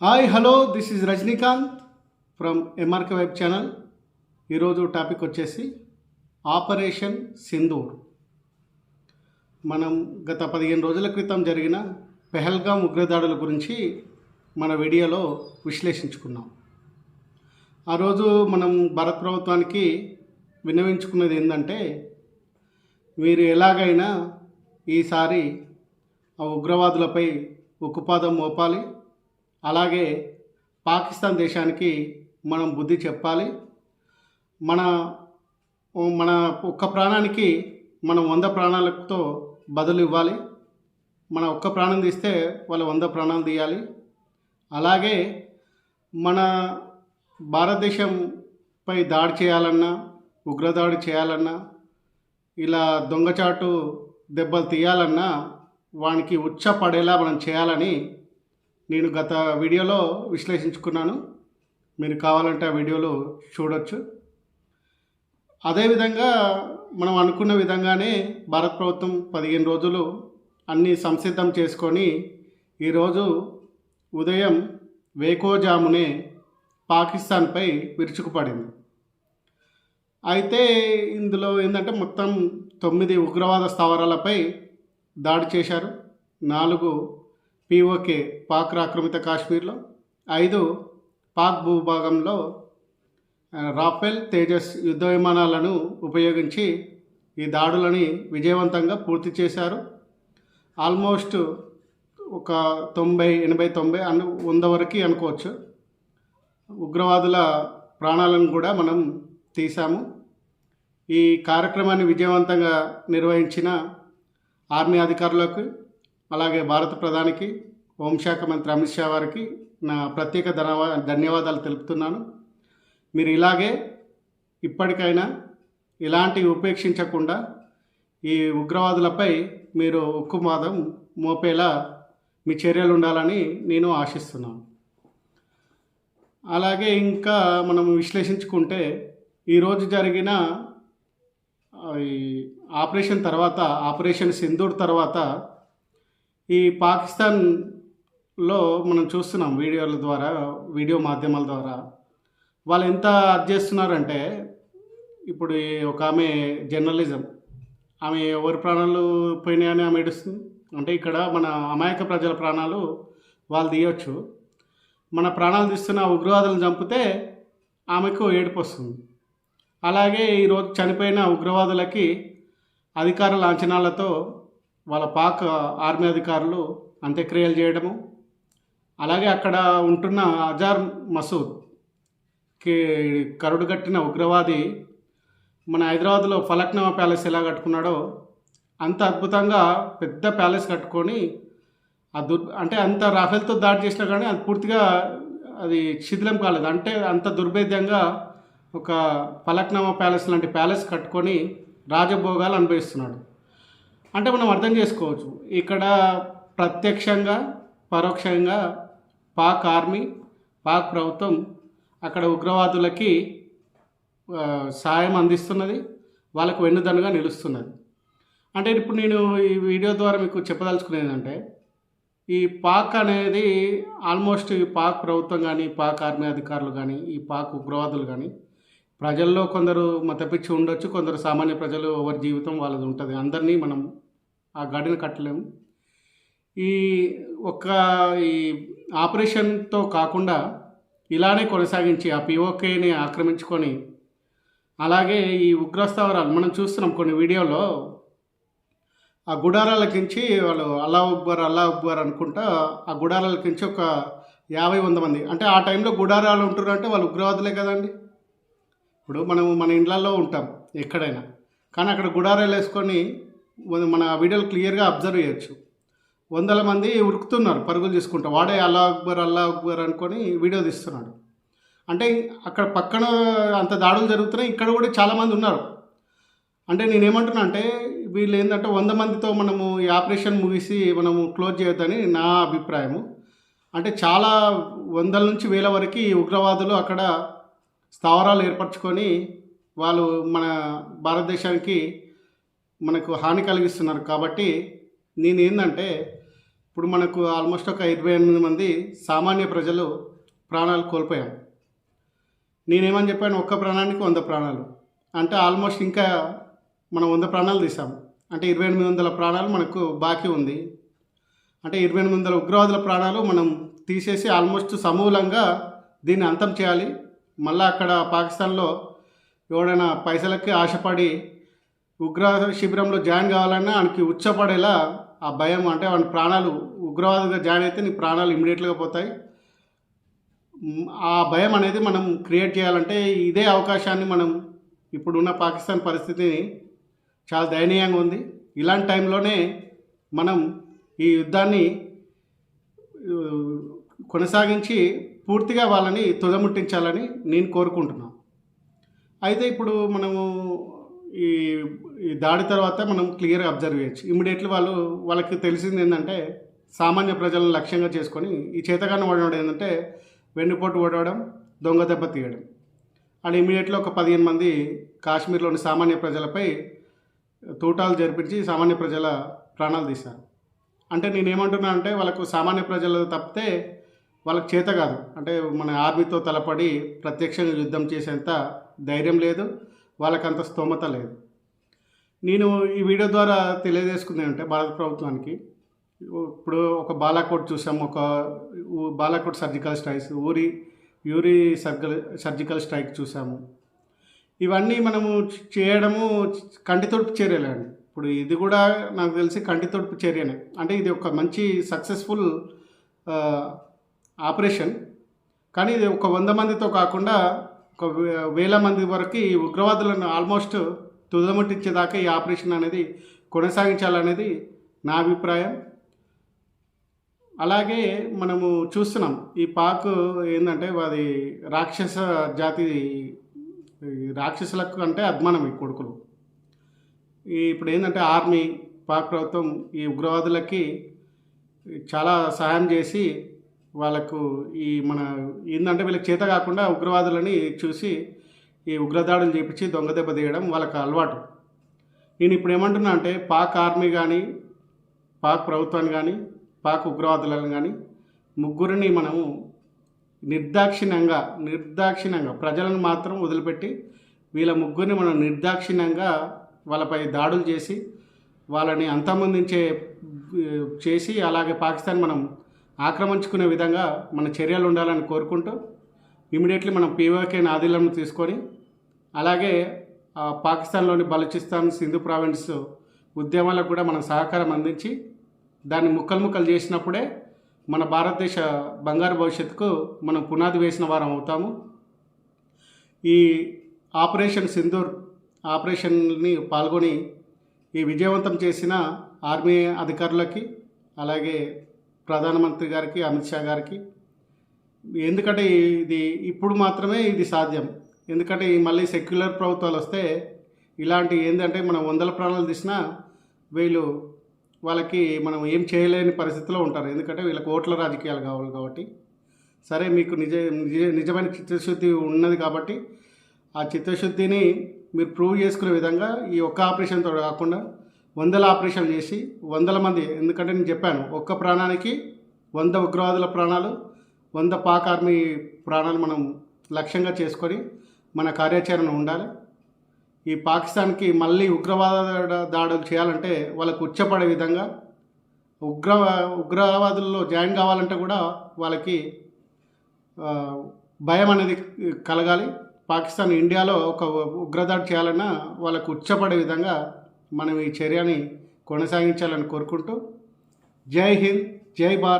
Hi hello this is Rajinikanth from MRK web channel ఈరోజు topic వచ్చేసి operation Sindoor. మనం గత పదిహేను రోజుల క్రితం జరిగిన పెహల్గాం ఉగ్రదాడుల గురించి మన వీడియోలో విశ్లేషించుకున్నాం. ఆ రోజు మనం భారత ప్రభుత్వానికి విన్నవించుకున్నది ఏంటంటే మీరు ఎలాగైనా ఈసారి ఆ ఉగ్రవాదులపై ఉక్కుపాదం మోపాలి అలాగే పాకిస్తాన్ దేశానికి మనం బుద్ధి చెప్పాలి. మన మన ఒక్క ప్రాణానికి మనం వంద ప్రాణాలతో బదులు ఇవ్వాలి. మన ఒక్క ప్రాణం తీస్తే వాళ్ళు వంద ప్రాణాలు తీయాలి. అలాగే మన భారతదేశంపై దాడి చేయాలన్నా ఉగ్రదాడి చేయాలన్నా ఇలా దొంగచాటు దెబ్బలు తీయాలన్నా వానికి ఉచ్చ పడేలా మనం చేయాలని నేను గత వీడియోలో విశ్లేషించుకున్నాను. మీరు కావాలంటే ఆ వీడియోలో చూడొచ్చు. అదేవిధంగా మనం అనుకున్న విధంగానే భారత ప్రభుత్వం పదిహేను రోజులు అన్నీ సంసిద్ధం చేసుకొని ఈరోజు ఉదయం వేకోజామునే పాకిస్తాన్పై విరుచుకుపడింది. అయితే ఇందులో ఏంటంటే మొత్తం తొమ్మిది ఉగ్రవాద స్థావరాలపై దాడి చేశారు. నాలుగు పిఓకే పాక్ ఆక్రమిత కాశ్మీర్లో. ఐదు పాక్ భూభాగంలో రాఫెల్ తేజస్ యుద్ధ విమానాలను ఉపయోగించి ఈ దాడులని విజయవంతంగా పూర్తి చేశారు. ఆల్మోస్ట్ ఒక తొంభై ఎనభై తొంభై అను వంద వరకు అనుకోవచ్చు. ఉగ్రవాదుల ప్రాణాలను కూడా మనం తీసాము ఈ కార్యక్రమాన్ని విజయవంతంగా నిర్వహించిన ఆర్మీ అధికారులకు అలాగే భారత ప్రధానికి హోంశాఖ మంత్రి అమిత్ షా వారికి నా ప్రత్యేక ధన్యవా ధన్యవాదాలు తెలుపుతున్నాను. మీరు ఇలాగే ఇప్పటికైనా ఇలాంటివి ఉపేక్షించకుండా ఈ ఉగ్రవాదులపై మీరు ఉక్కుమాదం మోపేలా మీ చర్యలు ఉండాలని నేను ఆశిస్తున్నాను. అలాగే ఇంకా మనం విశ్లేషించుకుంటే ఈరోజు జరిగిన ఈ ఆపరేషన్ తర్వాత ఆపరేషన్ సింధూర్ తర్వాత ఈ పాకిస్తాన్లో మనం చూస్తున్నాం వీడియోల ద్వారా వీడియో మాధ్యమాల ద్వారా. వాళ్ళు ఎంత అది చేస్తున్నారంటే ఇప్పుడు ఒక ఆమె జర్నలిజం. ఆమె ఎవరి ప్రాణాలు పోయినాయని ఆమె ఏడుస్తుంది? అంటే ఇక్కడ మన అమాయక ప్రజల ప్రాణాలు వాళ్ళు తీయొచ్చు. మన ప్రాణాలు తీస్తున్న ఉగ్రవాదులను చంపితే ఆమెకు ఏడుపు వస్తుంది. అలాగే ఈరోజు చనిపోయిన ఉగ్రవాదులకి అధికార లాంఛనాలతో వాళ్ళ పాక్ ఆర్మీ అధికారులు అంత్యక్రియలు చేయడము అలాగే అక్కడ ఉంటున్న అజార్ మసూద్ కరుడు కట్టిన ఉగ్రవాది మన హైదరాబాద్లో ఫలక్నమా ప్యాలెస్ ఎలా కట్టుకున్నాడో అంత అద్భుతంగా పెద్ద ప్యాలెస్ కట్టుకొని ఆ దుర్ అంటే అంత రాఫెల్తో దాడి చేసినా కానీ అది పూర్తిగా అది శిథిలం కాలేదు. అంటే అంత దుర్భేద్యంగా ఒక ఫలక్నామా ప్యాలెస్ లాంటి ప్యాలెస్ కట్టుకొని రాజభోగాలు అనుభవిస్తున్నాడు. అంటే మనం అర్థం చేసుకోవచ్చు. ఇక్కడ ప్రత్యక్షంగా పరోక్షంగా పాక్ ఆర్మీ పాక్ ప్రభుత్వం అక్కడ ఉగ్రవాదులకి సాయం అందిస్తున్నది. వాళ్ళకు వెన్నుదన్నుగా నిలుస్తున్నది. అంటే ఇప్పుడు నేను ఈ వీడియో ద్వారా మీకు చెప్పదలుచుకునేది ఏంటంటే ఈ పాక్ అనేది ఆల్మోస్ట్ ఈ పాక్ ప్రభుత్వం కానీ పాక్ ఆర్మీ అధికారులు కానీ ఈ పాక్ ఉగ్రవాదులు కానీ ప్రజల్లో కొందరు మతపిచ్చి ఉండొచ్చు కొందరు సామాన్య ప్రజలు ఎవరి జీవితం వాళ్ళది ఉంటుంది. అందరినీ మనం ఆ గడిని కట్టలేము. ఈ ఒక్క ఈ ఆపరేషన్తో కాకుండా ఇలానే కొనసాగించి ఆ పిఓకేని ఆక్రమించుకొని అలాగే ఈ ఉగ్రస్థావరాలు మనం చూస్తున్నాం కొన్ని వీడియోలో ఆ గుడారాలకించి వాళ్ళు అల్లా ఉబ్బర్ అల్లా ఉబ్బర్ అనుకుంటా ఆ గుడారాలకించి ఒక యాభై వంద మంది. అంటే ఆ టైంలో గుడారాలు ఉంటారు అంటే వాళ్ళు ఉగ్రవాదులే కదండి. ఇప్పుడు మనం మన ఇండ్లలో ఉంటాం ఎక్కడైనా. కానీ అక్కడ గుడారాలు వేసుకొని మన వీడియోలు క్లియర్గా అబ్జర్వ్ చేయొచ్చు. వందల మంది ఉరుకుతున్నారు పరుగులు తీసుకుంటా. వాడే అల్లా అక్బర్ అల్లా అక్బర్ అనుకొని వీడియో తీస్తున్నాడు. అంటే అక్కడ పక్కన అంత దాడులు జరుగుతున్నాయి. ఇక్కడ కూడా చాలామంది ఉన్నారు. అంటే నేనేమంటున్నా అంటే వీళ్ళు ఏంటంటే వంద మందితో మనము ఈ ఆపరేషన్ ముగిసి మనము క్లోజ్ చేయొద్దని నా అభిప్రాయము. అంటే చాలా వందల నుంచి వేల వరకు ఉగ్రవాదులు అక్కడ స్థావరాలు ఏర్పరచుకొని వాళ్ళు మన భారతదేశానికి మనకు హాని కలిగిస్తున్నారు. కాబట్టి నేను ఏంటంటే ఇప్పుడు మనకు ఆల్మోస్ట్ ఒక ఇరవై ఎనిమిది మంది సామాన్య ప్రజలు ప్రాణాలు కోల్పోయాం. నేనేమని చెప్పాను ఒక్క ప్రాణానికి వంద ప్రాణాలు. అంటే ఆల్మోస్ట్ ఇంకా మనం వంద ప్రాణాలు తీసాం అంటే ఇరవై ఎనిమిది వందల ప్రాణాలు మనకు బాకీ ఉంది. అంటే ఇరవై ఎనిమిది వందల ఉగ్రవాదుల ప్రాణాలు మనం తీసేసి ఆల్మోస్ట్ సమూలంగా దీన్ని అంతం చేయాలి. మళ్ళీ అక్కడ పాకిస్తాన్లో ఎవడైనా పైసలకి ఆశపడి ఉగ్రవాద శిబిరంలో జాయిన్ కావాలన్నా ఆయనకి ఉచ్చపడేలా ఆ భయం అంటే వాడి ప్రాణాలు ఉగ్రవాదంగా జాయిన్ అయితే నీ ప్రాణాలు ఇమీడియట్గా పోతాయి. ఆ భయం అనేది మనం క్రియేట్ చేయాలంటే ఇదే అవకాశాన్ని మనం ఇప్పుడున్న పాకిస్తాన్ పరిస్థితిని చాలా దయనీయంగా ఉంది. ఇలాంటి టైంలోనే మనం ఈ యుద్ధాన్ని కొనసాగించి పూర్తిగా వాళ్ళని తుదముట్టించాలని నేను కోరుకుంటున్నాను. అయితే ఇప్పుడు మనము ఈ ఈ దాడి తర్వాత మనం క్లియర్గా అబ్జర్వ్ చేయొచ్చు. ఇమీడియట్లీ వాళ్ళు వాళ్ళకి తెలిసింది ఏంటంటే సామాన్య ప్రజలను లక్ష్యంగా చేసుకొని ఈ చేతగాన్ని ఓడడం ఏంటంటే వెన్నుపోటు ఓడవడం దొంగ దెబ్బ తీయడం. అండ్ ఇమీడియట్లీ ఒక పదిహేను మంది కాశ్మీర్లోని సామాన్య ప్రజలపై తూటాలు జరిపించి సామాన్య ప్రజల ప్రాణాలు తీశారు. అంటే నేనేమంటున్నా అంటే వాళ్ళకు సామాన్య ప్రజలు తప్పితే వాళ్ళకి చేత కాదు. అంటే మన ఆర్మీతో తలపడి ప్రత్యక్షంగా యుద్ధం చేసేంత ధైర్యం లేదు. వాళ్ళకంత స్తోమత లేదు. నేను ఈ వీడియో ద్వారా తెలియజేసుకుంది అంటే భారత ప్రభుత్వానికి. ఇప్పుడు ఒక బాలాకోట్ చూసాం ఒక Balakot surgical strikes Uri Uri surgical surgical strike చూసాము. ఇవన్నీ మనము చేయడము కంటితొడుపు చర్యలే అండి. ఇప్పుడు ఇది కూడా నాకు తెలిసి కంటితొడుపు చర్యనే. అంటే ఇది ఒక మంచి సక్సెస్ఫుల్ ఆపరేషన్. కానీ ఇది ఒక వంద మందితో కాకుండా ఒక వే- వేల మంది వరకు ఈ ఉగ్రవాదులను ఆల్మోస్ట్ తుదముట్టించేదాకా ఈ ఆపరేషన్ అనేది కొనసాగించాలనేది నా అభిప్రాయం. అలాగే మనము చూస్తున్నాం ఈ పాక్ ఏంటంటే అది రాక్షస జాతి రాక్షసులకు అంటే అద్మానం ఈ కొడుకులు. ఇప్పుడు ఏంటంటే ఆర్మీ పాక్ ప్రభుత్వం ఈ ఉగ్రవాదులకి చాలా సహాయం చేసి వాళ్ళకు ఈ మన ఏంటంటే వీళ్ళకి చేత కాకుండా ఉగ్రవాదులని చూసి ఈ ఉగ్రదాడులు చేపించి దొంగ దెబ్బ తీయడం వాళ్ళకి అలవాటు. నేను ఇప్పుడు ఏమంటున్నా అంటే పాక్ ఆర్మీ కానీ పాక్ ప్రభుత్వాన్ని కానీ పాక్ ఉగ్రవాదులను కానీ ముగ్గురిని మనము నిర్దాక్షిణ్యంగా నిర్దాక్షిణ్యంగా ప్రజలను మాత్రం వదిలిపెట్టి వీళ్ళ ముగ్గురిని మనం నిర్దాక్షిణ్యంగా వాళ్ళపై దాడులు చేసి వాళ్ళని అంతమొందించే చేసి అలాగే పాకిస్తాన్ మనం ఆక్రమించుకునే విధంగా మన చర్యలు ఉండాలని కోరుకుంటూ ఇమీడియట్లీ మనం పీఓకే నాదిలను తీసుకొని అలాగే పాకిస్తాన్లోని బలూచిస్తాన్ సింధు ప్రావిన్స్ ఉద్యమాలకు కూడా మనం సహకారం అందించి దాన్ని ముక్కలు ముక్కలు చేసినప్పుడే మన భారతదేశ బంగారు భవిష్యత్తుకు మనం పునాది వేసిన వారం అవుతాము. ఈ ఆపరేషన్ సింధూర్ ఆపరేషన్ని పాల్గొని ఈ విజయవంతం చేసిన ఆర్మీ అధికారులకి అలాగే ప్రధానమంత్రి గారికి అమిత్ షా గారికి ఎందుకంటే ఇది ఇప్పుడు మాత్రమే ఇది సాధ్యం. ఎందుకంటే ఈ మళ్ళీ సెక్యులర్ ప్రభుత్వాలు వస్తే ఇలాంటి ఏంటంటే మనం వందల ప్రాణాలు తీసినా వీళ్ళు వాళ్ళకి మనం ఏం చేయలేని పరిస్థితిలో ఉంటారు. ఎందుకంటే వీళ్ళకి ఓట్ల రాజకీయాలు కావాలి కాబట్టి. సరే మీకు నిజ నిజ నిజమైన చిత్తశుద్ధి ఉన్నది కాబట్టి ఆ చిత్తశుద్ధిని మీరు ప్రూవ్ చేసుకునే విధంగా ఈ ఒక్క ఆపరేషన్తో కాకుండా వందల ఆపరేషన్ చేసి వందల మంది ఎందుకంటే నేను చెప్పాను ఒక్క ప్రాణానికి వంద ఉగ్రవాదుల ప్రాణాలు వంద పాక్ ఆర్మీ ప్రాణాలు మనం లక్ష్యంగా చేసుకొని మన కార్యాచరణ ఉండాలి. ఈ పాకిస్తాన్కి మళ్ళీ ఉగ్రవాద దాడులు చేయాలంటే వాళ్ళకు ఉచ్చపడే విధంగా ఉగ్ర ఉగ్రవాదుల్లో జాయిన్ కావాలంటే కూడా వాళ్ళకి భయం అనేది కలగాలి. పాకిస్తాన్ ఇండియాలో ఒక ఉగ్రదాడి చేయాలన్నా వాళ్ళకు ఉచ్చపడే విధంగా మనం ఈ చర్యని కొనసాగించాలని కోరుకుంటూ జై హింద్ జై భారత్.